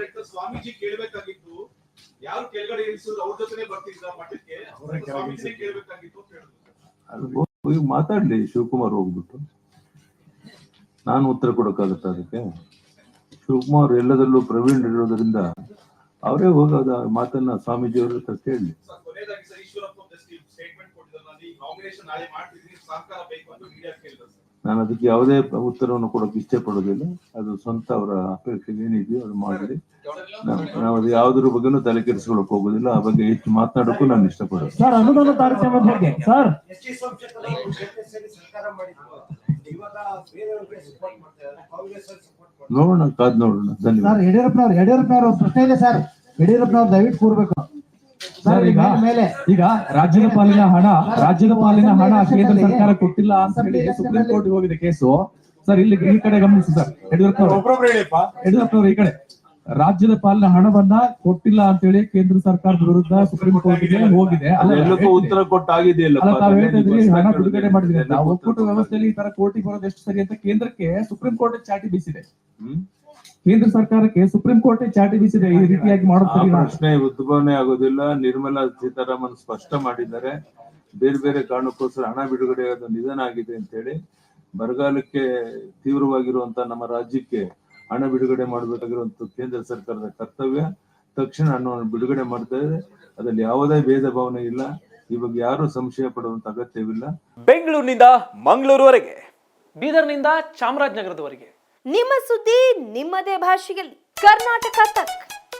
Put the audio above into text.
ಹೇಳ್ತಾರೆ ಸ್ವಾಮೀಜಿ ಕೇಳ್ಬೇಕಾಗಿತ್ತು ಯಾರು ಕೆಳಗಡೆ ಇಳಿಸಿದ್ರು ಅವ್ರ ಜೊತೆ ಬರ್ತಿದ್ರ ಮಠಕ್ಕೆ? ಸ್ವಾಮೀಜಿ ಕೇಳ್ಬೇಕಾಗಿತ್ತು ಅಂತ ಮಾತಾಡ್ಲಿ ಶಿವಕುಮಾರ್ ಹೋಗ್ಬಿಟ್ಟು. ನಾನು ಉತ್ತರ ಕೊಡಕ್ಕಾಗತ್ತ ಅದಕ್ಕೆ? ಶಿವಕುಮಾರ್ ಎಲ್ಲದರಲ್ಲೂ ಪ್ರವೀಣ್ ಇರೋದ್ರಿಂದ ಅವರೇ ಹೋಗೋದ ಮಾತನ್ನ ಸ್ವಾಮೀಜಿ ಅವ್ರ ಹತ್ರ ಕೇಳಿ ನಾನು ನಾಮಿನೇಷನ್ ನಾಳೆ ಮಾಡ್ತಿದ್ದೀನಿ ಸಹಕಾರ ಅಂತ ಮೀಡಿಯಾ ಕೇಳಿದ್ರು ಸರ್. ನಾನು ಅದಕ್ಕೆ ಯಾವುದೇ ಉತ್ತರವನ್ನು ಕೊಡೋಕೆ ಇಷ್ಟ ಪಡೋದಿಲ್ಲ ಅದು ಸ್ವಂತ ಅವರ ಅಪೇಕ್ಷೆ ಏನಿದೆಯೋ ಅದು ಮಾಡಲಿ. ನಾವು ಅದು ಯಾವುದ್ರ ಬಗ್ಗೆನೂ ತಲೆ ಕೆಡಿಸ್ಕೊಳಕ್ ಹೋಗೋದಿಲ್ಲ. ಆ ಬಗ್ಗೆ ಹೆಚ್ಚು ಮಾತನಾಡೋಕ್ಕೂ ನಾನು ಇಷ್ಟಪಡೋದು ಸರ್ ಅನುದಾನ ಕಾರ್ಯಕ್ರಮದ ಬಗ್ಗೆ ಸರ್. ನೋಡೋಣ ಕಾದ್ ನೋಡೋಣ. ಧನ್ಯವಾದ. ಸರ್ ಯಡಿಯೂರಪ್ಪನವ್ರು ಯಡಿಯೂರಪ್ಪನವ್ರ ಪ್ರಶ್ನೆ ಇದೆ ಸರ್ ಯಡಿಯೂರಪ್ಪನವ್ರು ದಯವಿಟ್ಟು ಕೂರ್ಬೇಕು. ಸರ್ ಈಗ ಮೇಲೆ ಈಗ ರಾಜ್ಯದ ಪಾಲಿನ ಹಣ ರಾಜ್ಯದ ಪಾಲಿನ ಹಣ ಕೇಂದ್ರ ಸರ್ಕಾರ ಕೊಟ್ಟಿಲ್ಲ ಅಂತ ಹೇಳಿ ಸುಪ್ರೀಂ ಕೋರ್ಟ್ ಹೋಗಿದೆ ಕೇಸು. ಸರ್ ಇಲ್ಲಿ ಈ ಕಡೆ ಗಮನಿಸಿ ಸರ್ ಯಡಿಯೂರಪ್ಪನವರು. ಯಡಿಯೂರಪ್ಪ ಈ ಕಡೆ. ರಾಜ್ಯದ ಪಾಲಿನ ಹಣವನ್ನ ಕೊಟ್ಟಿಲ್ಲ ಅಂತ ಹೇಳಿ ಕೇಂದ್ರ ಸರ್ಕಾರದ ವಿರುದ್ಧ ಸುಪ್ರೀಂ ಕೋರ್ಟ್ಗೆ ಹೋಗಿದೆ. ಅಲ್ಲ, ಉತ್ತರ ಕೊಟ್ಟಾಗಿದೆಯಲ್ಲ ಅಲ್ಲ ತಾವ್ ಹೇಳ್ತಾ ಇದ್ರಿ ಹಣ ಬಿಡುಗಡೆ ಮಾಡಿದ್ರೆ ಒಕ್ಕೂಟ ವ್ಯವಸ್ಥೆಯಲ್ಲಿ ಈ ತರ ಕೋರ್ಟಿಗೆ ಬರೋದು ಎಷ್ಟು ಸರಿ ಅಂತ ಕೇಂದ್ರಕ್ಕೆ ಸುಪ್ರೀಂ ಕೋರ್ಟ್ ಚಾಟಿ ಬೀಸಿದೆ. ಕೇಂದ್ರ ಸರ್ಕಾರಕ್ಕೆ ಸುಪ್ರೀಂ ಕೋರ್ಟ್ ಚಾಟಿ ಬೀಸಿದೆ. ಈ ರೀತಿಯಾಗಿ ಸರಿನಾ? ಪ್ರಶ್ನೆ ಉದ್ಭವನೆ ಆಗೋದಿಲ್ಲ. ನಿರ್ಮಲಾ ಸೀತಾರಾಮನ್ ಸ್ಪಷ್ಟ ಮಾಡಿದ್ದಾರೆ. ಬೇರೆ ಬೇರೆ ಕಾರಣಕ್ಕೋಸ್ಕರ ಹಣ ಬಿಡುಗಡೆ ಆಗೋದು ನಿಧನ ಆಗಿದೆ ಅಂತ ಹೇಳಿ ಬರಗಾಲಕ್ಕೆ ತೀವ್ರವಾಗಿರುವಂತ ನಮ್ಮ ರಾಜ್ಯಕ್ಕೆ ಹಣ ಬಿಡುಗಡೆ ಮಾಡಬೇಕಾಗಿರುವಂತ ಕೇಂದ್ರ ಸರ್ಕಾರದ ಕರ್ತವ್ಯ. ತಕ್ಷಣ ಹಣವನ್ನು ಬಿಡುಗಡೆ ಮಾಡ್ತಾ ಇದೆ. ಅದರಲ್ಲಿ ಯಾವುದೇ ಭೇದ ಭಾವನೆ ಇಲ್ಲ. ಇವಾಗ ಯಾರು ಸಂಶಯ ಪಡುವಂತ ಅಗತ್ಯವಿಲ್ಲ. ಬೆಂಗಳೂರಿನಿಂದ ಮಂಗಳೂರುವರೆಗೆ ಬೀದರ್ನಿಂದ ಚಾಮರಾಜನಗರದವರೆಗೆ. ನಿಮ್ಮ ಸುದ್ದಿ ನಿಮ್ಮದೇ ಭಾಷೆಯಲ್ಲಿ. ಕರ್ನಾಟಕ ತಕ್.